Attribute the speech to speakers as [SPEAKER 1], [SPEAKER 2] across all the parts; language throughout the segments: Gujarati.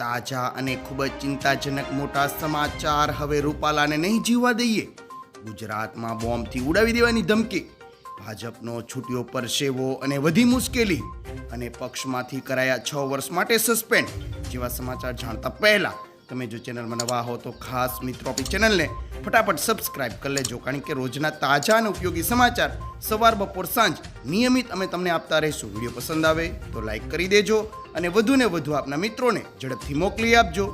[SPEAKER 1] તાજા અને ખૂબ જ ચિંતાજનક મોટા સમાચાર હવે રૂપાલાને નહીં જીવવા દઈએ. ગુજરાતમાં બોમ્બથી ઉડાવી દેવાની ધમકી. ભાજપનો છૂટ્યો પરસેવો અને વધી મુશ્કેલી. અને પક્ષમાંથી કરાયા છ વર્ષ માટે સસ્પેન્ડ, જેવા સમાચાર જાણતા પહેલા તમે જો ચેનલમાં નવા હો તો ખાસ મિત્રો આપણી ચેનલને ફટાફટ સબસ્ક્રાઇબ કરી લેજો, કારણ કે રોજના તાજા અને ઉપયોગી સમાચાર સવાર બપોર સાંજ નિયમિત અમે તમને આપતા રહીશું. વીડિયો પસંદ આવે તો લાઈક કરી દેજો અને વધુને વધુ આપના મિત્રોને ઝડપથી મોકલી આપજો.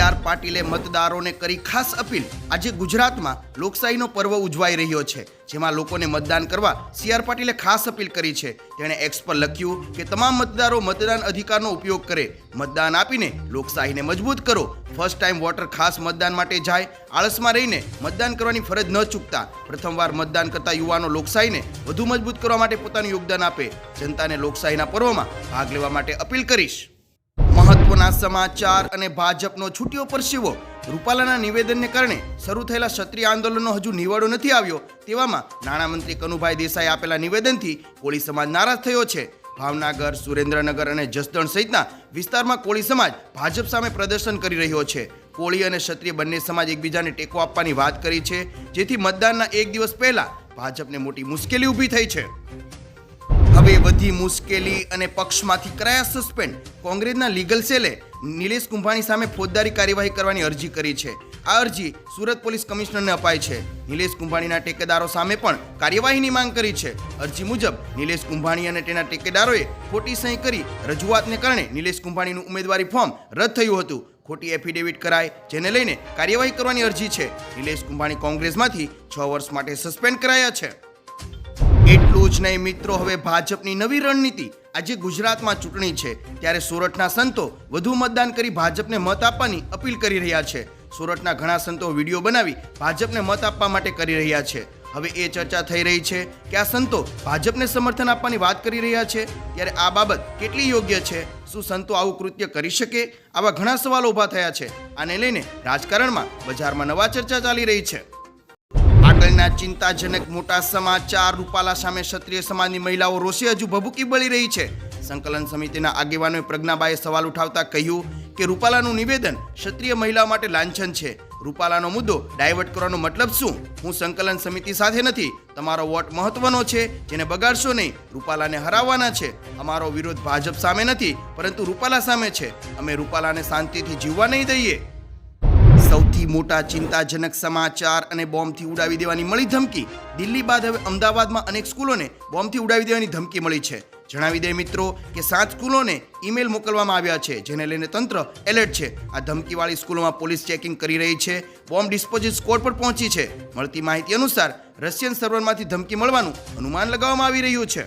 [SPEAKER 1] આર પાટીલે મતદારોને કરી ખાસ અપીલ. આજે ગુજરાતમાં લોકશાહીનો પર્વ ઉજવાઈ રહ્યો છે, જેમાં લોકોને મતદાન કરવા સી આર પાટીલે ખાસ અપીલ કરી છે. તેણે એક્સ પર લખ્યું કે તમામ મતદારો મતદાન અધિકારનો ઉપયોગ કરે. મતદાન આપીને લોકશાહીને મજબૂત કરો. ફર્સ્ટ ટાઈમ વોટર ખાસ મતદાન માટે જાય. આળસમાં રહીને મતદાન કરવાની ફરજ ન ચૂકતા. પ્રથમવાર મતદાન કરતા યુવાનો લોકશાહીને વધુ મજબૂત કરવા માટે પોતાનું યોગદાન આપે. જનતાને લોકશાહીના પર્વમાં ભાગ લેવા માટે અપીલ કરીશ. મહત્વના સમાચાર અને ભાજપનો છૂટ્યો પરસીવો રૂપાલાના નિવેદનને કારણે શરૂ થયેલા ક્ષત્રિય આંદોલનનો હજુ નિવાડો નથી આવ્યો તેવામાં નાણામંત્રી કનુભાઈ દેસાઈ આપેલા નિવેદનથી કોળી સમાજ નારાજ થયો છે. ભાવનગર, સુરેન્દ્રનગર અને જસદણ સહિતના વિસ્તારમાં કોળી સમાજ ભાજપ સામે પ્રદર્શન કરી રહ્યો છે. કોળી અને ક્ષત્રિય બંને સમાજ એકબીજાને ટેકો આપવાની વાત કરી છે, જેથી મતદાનના એક દિવસ પહેલા ભાજપને મોટી મુશ્કેલી ઊભી થઈ છે. હવે વધી મુશ્કેલી અને પક્ષમાંથી કરાયા સસ્પેન્ડ કોંગ્રેસના લીગલ સેલે નિલેશ કુંભાણી સામે ફોજદારી કાર્યવાહી કરવાની અરજી કરી છે. આ અરજી સુરત પોલીસ કમિશનરને અપાઈ છે. નિલેશ કુંભાણીના ટેકેદારો સામે પણ કાર્યવાહીની માંગ કરી છે. અરજી મુજબ, નિલેશ કુંભાણી અને તેના ટેકેદારોએ ખોટી સહી કરી. રજૂઆતને કારણે નિલેશ કુંભાણીનું ઉમેદવારી ફોર્મ રદ થયું હતું. ખોટી એફિડેવિટ કરાય, જેને લઈને કાર્યવાહી કરવાની અરજી છે. નિલેશ કુંભાણી કોંગ્રેસમાંથી છ વર્ષ માટે સસ્પેન્ડ કરાયા છે. એટલું જ નહીં મિત્રો, હવે ભાજપની નવી રણનીતિ. આજે ગુજરાતમાં ચૂંટણી છે. ત્યારે સુરતના સંતો વધુ મતદાન કરી ભાજપને મત આપવાની અપીલ કરી રહ્યા છે. સુરતના ઘણા સંતો વીડિયો બનાવી ભાજપને મત આપવા માટે કરી રહ્યા છે. હવે એ ચર્ચા થઈ રહી છે કે આ સંતો ભાજપને સમર્થન આપવાની વાત કરી રહ્યા છે. ત્યારે આ બાબત કેટલી યોગ્ય છે? શું સંતો આવું કૃત્ય કરી શકે? આવા ઘણા સવાલો ઊભા થયા છે. આને લઈને રાજકારણમાં બજારમાં નવા ચર્ચા ચાલી રહી છે. આગળના ચિંતાજનક મોટા સમાચાર રૂપાલા સામે ક્ષત્રિય સમાજની મહિલાઓ રોષે હજુ ભભૂકી બળી રહી છે. સંકલન સમિતિના આગેવાનોએ પ્રજ્ઞાબાએ સવાલ ઉઠાવતા કહ્યું કે રૂપાલાનું નિવેદન ક્ષત્રિય મહિલાઓ માટે લાંછન છે. રૂપાલાનો મુદ્દો ડાયવર્ટ કરવાનો મતલબ શું? હું સંકલન સમિતિ સાથે નથી. તમારો વોટ મહત્વનો છે, જેને બગાડશો નહીં. રૂપાલાને હરાવવાના છે. અમારો વિરોધ ભાજપ સામે નથી, પરંતુ રૂપાલા સામે છે. અમે રૂપાલાને શાંતિથી જીવવા નહીં દઈએ. સૌથી મોટા ચિંતાજનક સમાચાર અને બોમ્બથી ઉડાવી દેવાની મળી ધમકી. દિલ્હી બાદ હવે અમદાવાદમાં અનેક સ્કૂલોને બોમ્બથી ઉડાવી દેવાની ધમકી મળી છે. જણાવી દે મિત્રો કે સાત સ્કૂલોને ઈમેલ મોકલવામાં આવ્યા છે, જેને લઈને તંત્ર એલર્ટ છે. આ ધમકીવાળી સ્કૂલોમાં પોલીસ ચેકિંગ કરી રહી છે. બોમ્બ ડિસ્પોઝિટ સ્કોડ પર પહોંચી છે. મળતી માહિતી અનુસાર રશિયન સર્વરમાંથી ધમકી મળવાનું અનુમાન લગાવવામાં આવી રહ્યું છે.